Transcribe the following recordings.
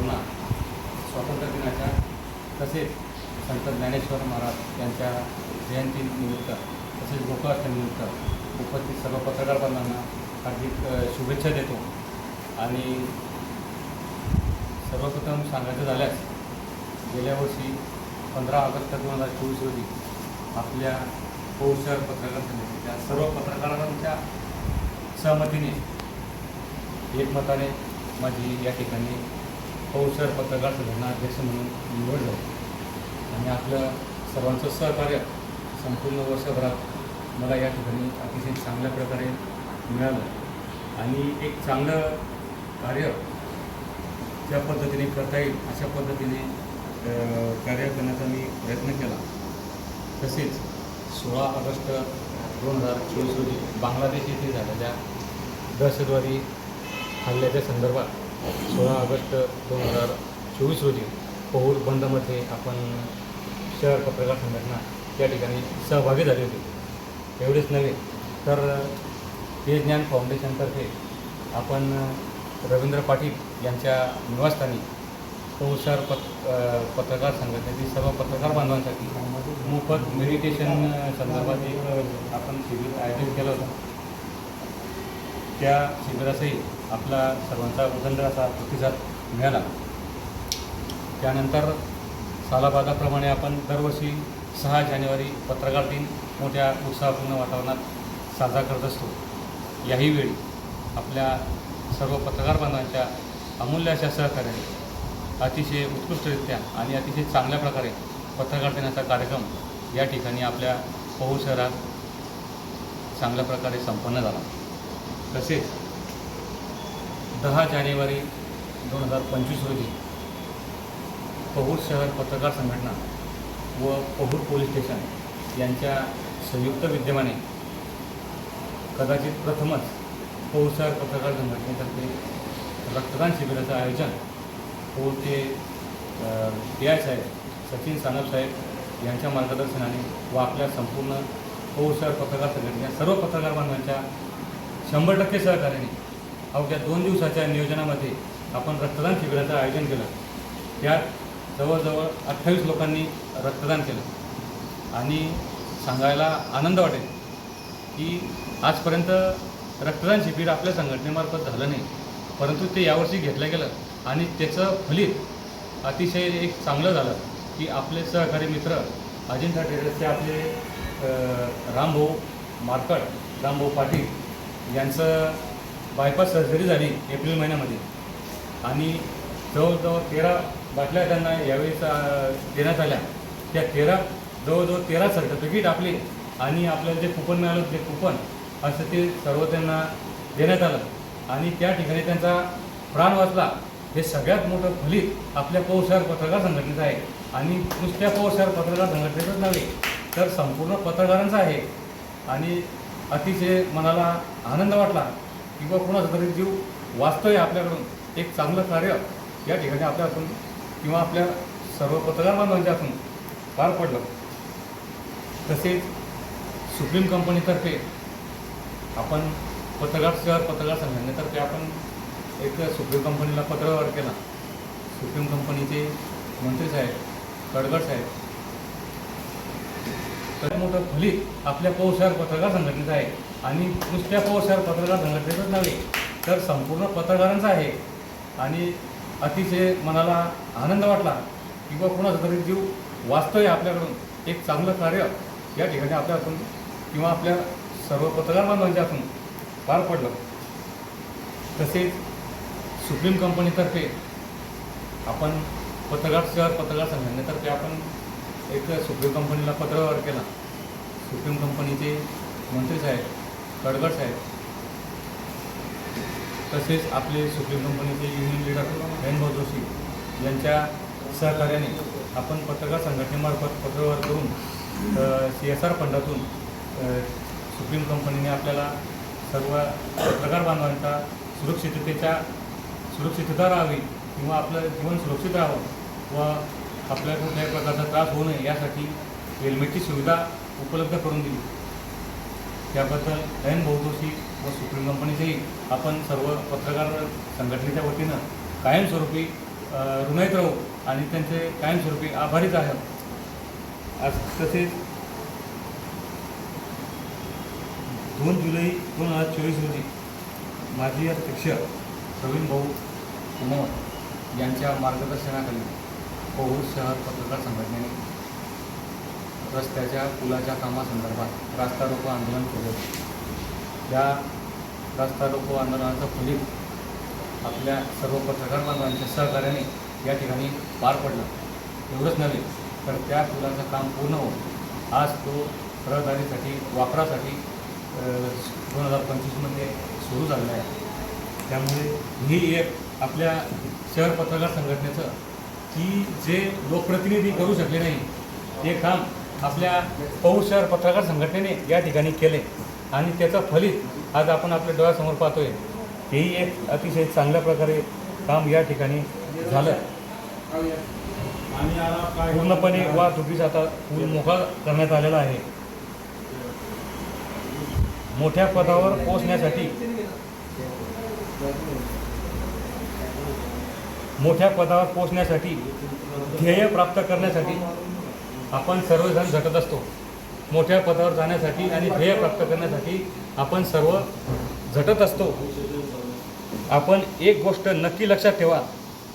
सर्वांना स्वातंत्र्य दिनाच्या तसेच संत ज्ञानेश्वर महाराज यांच्या जयंतीनिमित्त तसेच गोकुळाष्टमीनिमित्त उपस्थित सर्व पत्रकार बांधवांना हार्दिक शुभेच्छा देतो. आणि सर्वप्रथम सांगायचं झाल्यास गेल्या वर्षी पंधरा ऑगस्ट दोन हजार चोवीस रोजी आपल्या पौशर पत्रकार समितीच्या सर्व पत्रकारांच्या सहमतीने एकमताने माझी या ठिकाणी पौष शहर पत्रकार संघटना अध्यक्ष म्हणून निवड झाली आणि आपलं सर्वांचं सहकार्य संपूर्ण वर्षभरात मला या ठिकाणी अतिशय चांगल्या प्रकारे मिळालं. आणि एक चांगलं कार्य ज्या पद्धतीने करता येईल अशा पद्धतीने कार्य करण्याचा मी प्रयत्न केला. तसेच सोळा ऑगस्ट दोन हजार चोवीस रोजी बांगलादेश येथे झालेल्या दहशतवादी हल्ल्याच्या संदर्भात सोळा ऑगस्ट दोन हजार चोवीस रोजी पौर बंदमध्ये आपण शहर पत्रकार संघटना त्या ठिकाणी सहभागी झाली होती. एवढेच नव्हे तर ते ज्ञान फाउंडेशनतर्फे आपण रवींद्र पाटील यांच्या निवासस्थानी पौषार पत पत्रकार संघटनेतील सर्व पत्रकार बांधवांसाठी मोफत मेडिटेशन संदर्भात एक आपण शिबिर आयोजित केलं होतं. त्या शिबिरासही आपला सर्वांचा उदंड असा प्रतिसाद मिळाला. त्यानंतर सालाबादाप्रमाणे आपण दरवर्षी सहा जानेवारी पत्रकार दिन मोठ्या उत्साहपूर्ण वातावरणात साजरा करत असतो. याही वेळी आपल्या सर्व पत्रकार बांधवांच्या अमूल्य अशा सहकार्याने अतिशय उत्कृष्टरित्या आणि अतिशय चांगल्या प्रकारे पत्रकार दिनाचा कार्यक्रम या ठिकाणी आपल्या पहू शहरात चांगल्या प्रकारे संपन्न झाला. तसेच दहा जानेवारी दोन हजार पंचवीस रोजी पहूर शहर पत्रकार संघटना व पहूर पोलीस स्टेशन यांच्या संयुक्त विद्यमाने कदाचित प्रथमच पहूर शहर पत्रकार संघटनेतर्फे रक्तदान शिबिराचं आयोजन पहूरचे डी आय साहेब सचिन सानप साहेब यांच्या मार्गदर्शनाने व आपल्या संपूर्ण पहूर शहर पत्रकार संघटनेच्या सर्व पत्रकार बांधवांच्या शंभर टक्के सहकार्याने अवघ्या दोन दिवसाच्या नियोजनामध्ये आपण रक्तदान शिबिराचं आयोजन केलं. त्यात जवळजवळ अठ्ठावीस लोकांनी रक्तदान केलं. आणि सांगायला आनंद वाटेल की आजपर्यंत रक्तदान शिबिर आपल्या संघटनेमार्फत झालं नाही परंतु ते यावर्षी घेतलं गेलं आणि त्याचं फलित अतिशय एक चांगलं झालं की आपले सहकारी मित्र अजिंठा ट्रेडर्सचे आपले रामभाऊ मार्कड रामभाऊ पाटील यांचं बायपास सर्जरी झाली एप्रिल महिन्यामध्ये. आणि जवळजवळ तेरा बाटल्या त्यांना यावेळेस देण्यात आल्या. त्या तेरा जवळजवळ तेरा सर्टिफिकेट आपले आणि आपल्याला जे कुपन मिळालं ते कुपन असं ते सर्व त्यांना देण्यात आलं. आणि त्या ठिकाणी त्यांचा प्राण वाचला. हे सगळ्यात मोठं फलित आपल्या पौषार पत्रकार संघटनेचं आहे. आणि नुसत्या पौषार पत्रकार संघटनेचंच नव्हे तर संपूर्ण पत्रकारांचं आहे. आणि अतिशय मनाला आनंद वाटला किंवा कुणाचा तरी जीव वाचतोय आपल्याकडून एक चांगलं कार्य या ठिकाणी आपल्यातून किंवा आपल्या सर्व पत्रकार बांधवांच्यातून पार पडलं. तसेच सुप्रीम कंपनीतर्फे आपण पत्रकार शहर पत्रकार संघटनेतर्फे आपण एक सुप्रीम कंपनीला पत्रव्यवहार केला. सुप्रीम कंपनीचे मंत्री साहेब कडगड साहेब तर मोठं फलित आपल्या पौषार पत्रकार संघटनेचं आहे. आणि नुसत्या पौषार पत्रकार संघटनेचंच नव्हे तर संपूर्ण पत्रकारांचं आहे. आणि अतिशय मनाला आनंद वाटला किंवा कुणाचा तरी जीव वाचतोय आपल्याकडून. एक चांगलं कार्य या ठिकाणी आपल्यातून किंवा आपल्या सर्व पत्रकार बांधवांच्यातून पार पडलं. तसेच सुप्रीम कंपनीतर्फे आपण पत्रकार शहर पत्रकार संघटनेतर्फे आपण एक सुप्रीम कंपनीला पत्रव्यवहार केला. सुप्रीम कंपनीचे मंत्री साहेब कडगड साहेब. तसेच आपले सुप्रीम कंपनीचे युनियन लीडर रेणभाऊ जोशी यांच्या सहकार्याने आपण पत्रकार संघटनेमार्फत पत्रव्यवहार करून सी एस आर फंडातून सुप्रीम कंपनीने आपल्याला सर्व पत्रकार बांधवांचा सुरक्षिततेच्या सुरक्षितता राहावी किंवा आपलं जीवन सुरक्षित राहावं व आपल्याला कुठल्याही प्रकारचा त्रास होऊ नये यासाठी हेल्मेटची सुविधा उपलब्ध करून दिली. त्याबद्दल एन बहुतोषी व सुप्रीम कंपनीचेही आपण सर्व पत्रकार संघटनेच्या वतीनं कायमस्वरूपी ऋणयत राहू आणि त्यांचे कायमस्वरूपी आभारीच आहे आज तसेच दोन जुलै दोन हजार चोवीस रोजी माजी अध्यक्ष प्रवीण भाऊ कुमार यांच्या मार्गदर्शनाखाली पौर शहर पत्रकार संघटनेने रस्त्याच्या पुलाच्या कामासंदर्भात रास्ता रोको आंदोलन केले. या रास्ता रोको आंदोलनाचं फलित आपल्या सर्व पत्रकार बांधवांच्या सहकार्याने या ठिकाणी पार पडलं. एवढंच नव्हे तर त्या पुलाचं काम पूर्ण होऊन आज तो रहदारीसाठी वापरासाठी दोन हजार पंचवीसमध्ये सुरू झालेला आहे. त्यामुळे ही एक आपल्या शहर पत्रकार संघटनेचं की जे लोकप्रतिनिधी करू शकले नाही ते काम आपल्या पौष शहर पत्रकार संघटनेने या ठिकाणी केले. आणि त्याचं फलित आज आपण आपल्या डोळ्यासमोर पाहतोय. हेही एक अतिशय चांगल्या प्रकारे काम या ठिकाणी झालं. पूर्णपणे वाहतुकीचा आता पूल मोकळा करण्यात आलेला आहे. मोठ्या पदावर पोचण्यासाठी मोठ्या पदावर पोचण्यासाठी ध्येय प्राप्त करण्यासाठी आपण सर्वजण झटत असतो. मोठ्या पदावर जाण्यासाठी आणि ध्येय प्राप्त करण्यासाठी आपण सर्व झटत असतो. आपण एक गोष्ट नक्की लक्षात ठेवा.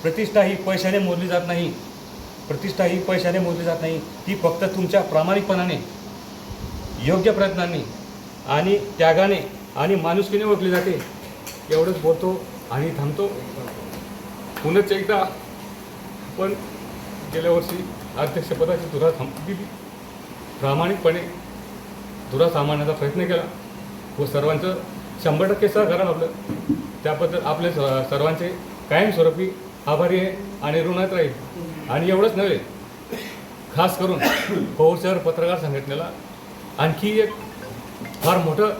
प्रतिष्ठा ही पैशाने मोजली जात नाही. प्रतिष्ठा ही पैशाने मोजली जात नाही. ती फक्त तुमच्या प्रामाणिकपणाने योग्य प्रयत्नांनी आणि त्यागाने आणि माणुसकीने ओळखली जाते. एवढंच बोलतो आणि थांबतो. पुनच एकदा आपण गेल्या वर्षी अध्यक्षपदाची धुरा थांब दिली. प्रामाणिकपणे धुरा सांभाळण्याचा प्रयत्न केला. व सर्वांचं शंभर टक्के सहकारण आपलं त्याबद्दल आपले स- सर्वांचे कायमस्वरूपी आभारी आहे आणि ऋणात राहील. आणि एवढंच नव्हे खास करून पौर शहर पत्रकार संघटनेला आणखी एक फार मोठं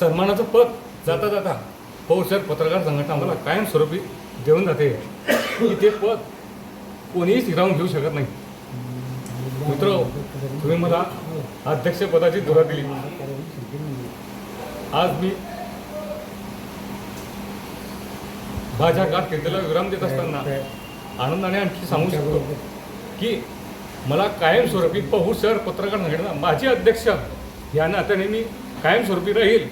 सन्मानाचं पद जाता जाता पौर शहर पत्रकार संघटना मला कायमस्वरूपी देऊन जाते की ते पद कोणीही स्थिरावून घेऊ शकत नाही मित्र तुम्ही मला अध्यक्षपदाची धुरा दिली आज मी माझ्या गाठ केंद्राला विराम देत असताना आनंदाने आणखी सांगू शकतो की मला कायमस्वरूपी पहू शहर पत्रकार संघटना माझे अध्यक्ष या नात्याने मी कायमस्वरूपी राहील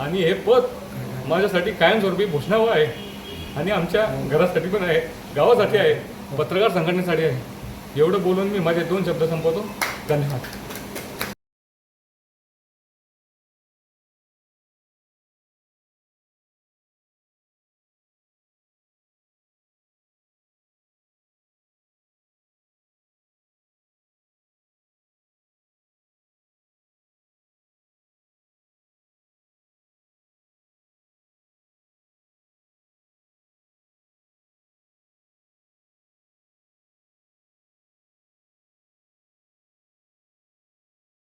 आणि हे पद माझ्यासाठी कायमस्वरूपी भूषणावं आहे आणि आमच्या घरासाठी पण आहे गावासाठी आहे पत्रकार संघटनेसाठी आहे. एवढं बोलून मी माझे दोन शब्द संपवतो. धन्यवाद.